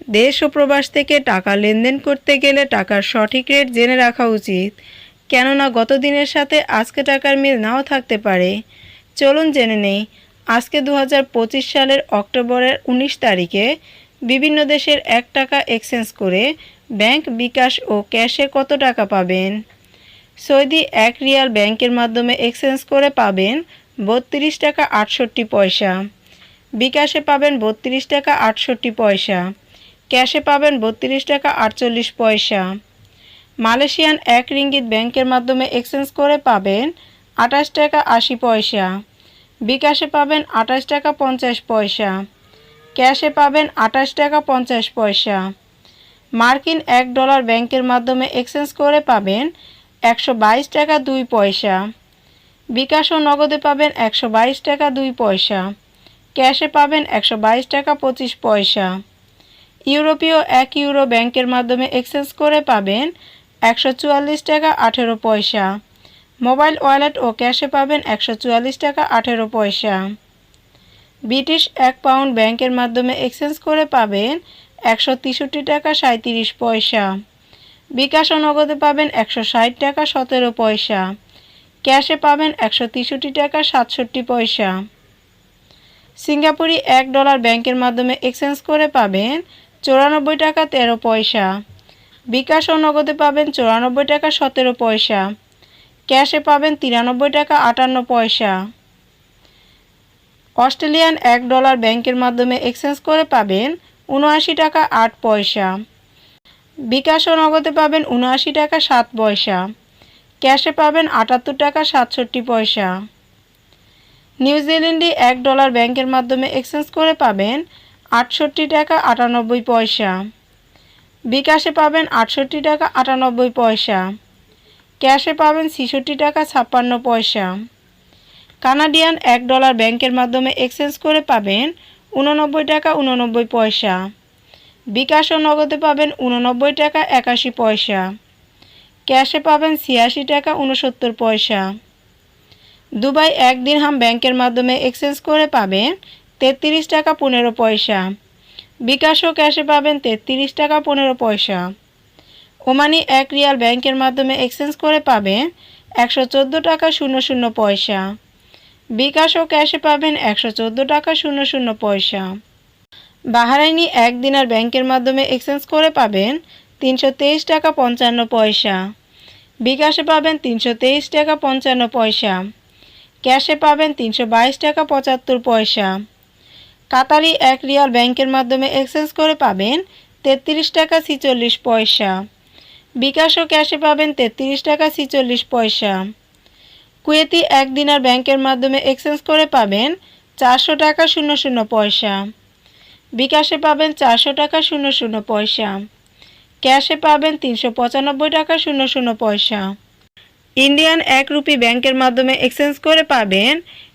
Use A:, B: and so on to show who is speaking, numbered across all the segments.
A: দেশ ও প্রবাস থেকে টাকা লেনদেন করতে গেলে টাকার সঠিক রেট জেনে রাখা উচিত। কেননা গত দিনের সাথে আজকে টাকার মিল নাও থাকতে পারে। চলুন জেনে নেই, আজকে দু হাজার পঁচিশ সালের অক্টোবরের ১৯ তারিখে বিভিন্ন দেশের এক টাকা এক্সচেঞ্জ করে ব্যাংক বিকাশ ও ক্যাশে কত টাকা পাবেন? সৌদি এক রিয়াল ব্যাংকের মাধ্যমে এক্সচেঞ্জ করে পাবেন বত্রিশ টাকা আটষট্টি পয়সা। বিকাশে পাবেন বত্রিশ টাকা আটষট্টি পয়সা। ক্যাশে পাবেন বত্রিশ টাকা আটচল্লিশ পয়সা। মালয়েশিয়ান এক রিঙ্গিত ব্যাংকের মাধ্যমে এক্সচেঞ্জ করে পাবেন আঠাশ টাকা আশি পয়সা। বিকাশে পাবেন আঠাশ টাকা পঞ্চাশ পয়সা। ক্যাশে পাবেন আঠাশ টাকা পঞ্চাশ পয়সা। মার্কিন এক ডলার ব্যাংকের মাধ্যমে এক্সচেঞ্জ করে পাবেন একশো বাইশ টাকা দুই পয়সা। বিকাশ ও নগদে পাবেন একশো বাইশ টাকা দুই পয়সা। ক্যাশে পাবেন একশো বাইশ টাকা পঁচিশ পয়সা। ইউরোপীয় এক ইউরো ব্যাংকের মাধ্যমে এক্সচেঞ্জ করে পাবেন একশো চুয়াল্লিশ টাকা আঠেরো পয়সা। মোবাইল ওয়ালেট ও ক্যাশে পাবেন একশো চুয়াল্লিশ টাকা আঠেরো পয়সা। ব্রিটিশ এক পাউন্ড ব্যাংকের মাধ্যমে এক্সচেঞ্জ করে পাবেন একশো তেষট্টি টাকা সাঁত্রিশ পয়সা। বিকাশ ও নগদে পাবেন একশো ষাট টাকা সতেরো পয়সা। ক্যাশে পাবেন একশো তেষট্টি টাকা সাতষট্টি পয়সা। সিঙ্গাপুরি এক ডলার ব্যাংকের মাধ্যমে এক্সচেঞ্জ করে পাবেন চৌরানব্বই টাকা তেরো পয়সা। বিকাশ ও নগদে পাবেন চৌরানব্বই টাকা সতেরো পয়সা। ক্যাশে পাবেন তিরানব্বই টাকা আটান্ন পয়সা। অস্ট্রেলিয়ান এক ডলার ব্যাংকের মাধ্যমে এক্সচেঞ্জ করে পাবেন উনআশি টাকা আট পয়সা। বিকাশ ও নগদে পাবেন উনআশি টাকা সাত পয়সা। ক্যাশে পাবেন আটাত্তর টাকা সাতষট্টি পয়সা। নিউজিল্যান্ডে এক ডলার ব্যাংকের মাধ্যমে এক্সচেঞ্জ করে পাবেন আটষট্টি টাকা আটানব্বই পয়সা। বিকাশে পাবেন আটষট্টি টাকা আটানব্বই পয়সা। ক্যাশে পাবেন ছেষট্টি টাকা ছাপ্পান্ন পয়সা। কানাডিয়ান এক ডলার ব্যাংকের মাধ্যমে এক্সচেঞ্জ করে পাবেন উননব্বই টাকা উননব্বই পয়সা। বিকাশ ও নগদে পাবেন উননব্বই টাকা একাশি পয়সা। ক্যাশে পাবেন ছিয়াশি টাকা উনসত্তর পয়সা। দুবাই এক দিরহাম ব্যাংকের মাধ্যমে এক্সচেঞ্জ করে পাবেন তেত্রিশ টাকা পনেরো পয়সা। বিকাশ ও ক্যাশে পাবেন তেত্রিশ টাকা পনেরো পয়সা। ওমানি এক রিয়াল ব্যাংকের মাধ্যমে এক্সচেঞ্জ করে পাবেন একশো চোদ্দ টাকা শূন্য শূন্য পয়সা। বিকাশ ও ক্যাশে পাবেন একশো চোদ্দ টাকা শূন্য শূন্য পয়সা। বাহারাইনি এক দিনার ব্যাংকের মাধ্যমে এক্সচেঞ্জ করে পাবেন তিনশো তেইশ টাকা পঞ্চান্ন পয়সা। বিকাশে পাবেন তিনশো তেইশ টাকা পঞ্চান্ন পয়সা। ক্যাশে পাবেন তিনশো বাইশ টাকা পঁচাত্তর পয়সা। কাতারি এক রিয়াল ব্যাংকের মাধ্যমে এক্সচেঞ্জ করে পাবেন তেত্রিশ টাকা ছিচল্লিশ পয়সা। বিকাশ ও ক্যাশে পাবেন তেত্রিশ টাকা ছিচল্লিশ পয়সা। কুয়েতি এক দিনার ব্যাংকের মাধ্যমে এক্সচেঞ্জ করে পাবেন চারশো টাকা শূন্য শূন্য পয়সা। বিকাশে পাবেন চারশো টাকা শূন্য শূন্য পয়সা। ক্যাশে পাবেন তিনশো পঁচানব্বই টাকা শূন্য শূন্য পয়সা। ইন্ডিয়ান এক রুপি ব্যাংকের মাধ্যমে এক্সচেঞ্জ করে পাবেন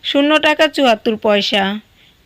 A: শূন্য টাকা চুয়াত্তর পয়সা।